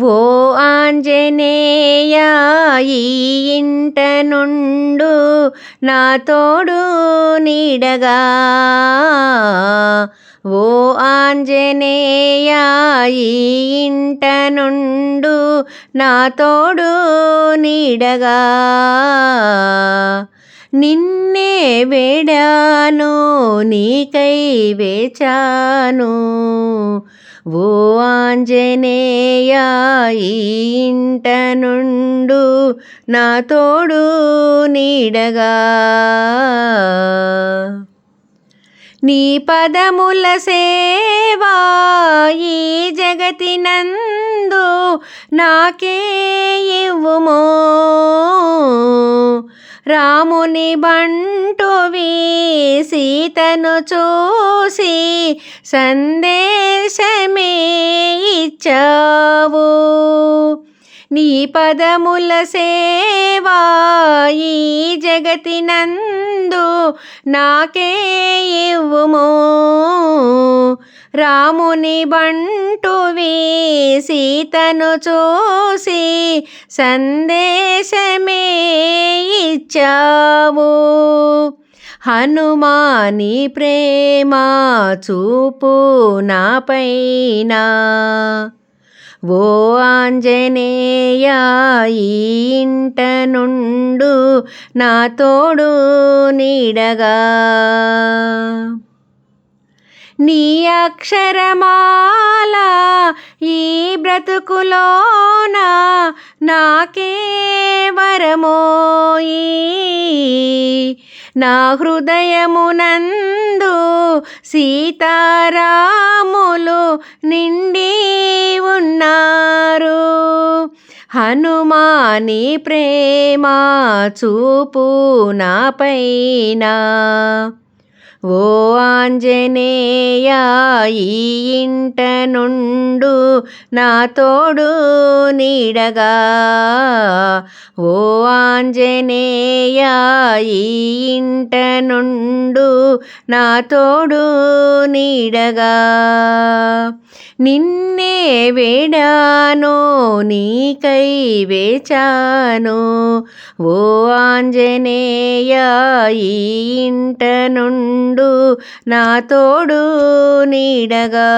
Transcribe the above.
ఓ ఆంజనేయ ఈ ఇంట నుండు నా తోడు నీడగా. ఓ ఆంజనేయ ఈ ఇంట నుండు నా తోడు నీడగా. నిన్నే వేడాను నీకై వేచాను. ఓ ఆంజనేయ ఇంట నుండు నా తోడు నీడగా. నీ పదముల సేవా ఈ జగతినందు నాకే ఇవ్వుమో. రాముని బంటువి సీతను చూసి సందేశమే ఇచ్చావు. నీ పదముల సేవా ఈ నందు నాకే ఇవ్వుము. రాముని బంటువి సీతను చూసి సందేశమే ఇచ్చావు. హనుమాని ప్రేమ చూపు నాపైన ఓ ఆంజనేయ ఇంట నుండు నా తోడు నీడగా. నీ అక్షరమాల ఈ బ్రతుకులోన నాకే వరమోయి. నా హృదయమునందు సీతారాములు నిండి హనుమాని ప్రేమ చూపు నాపైన. ఓ ఆంజనేయ ఈ ఇంట నుండు నా తోడు నీడగా. ఓ ఆంజనేయ ఈ ఇంట నుండు నా తోడు నీడగా. నిన్నే వేడానో నీకై వేచానో. ఓ ఆంజనేయ ఈ ఇంట నుండు నా తోడు నీడగా.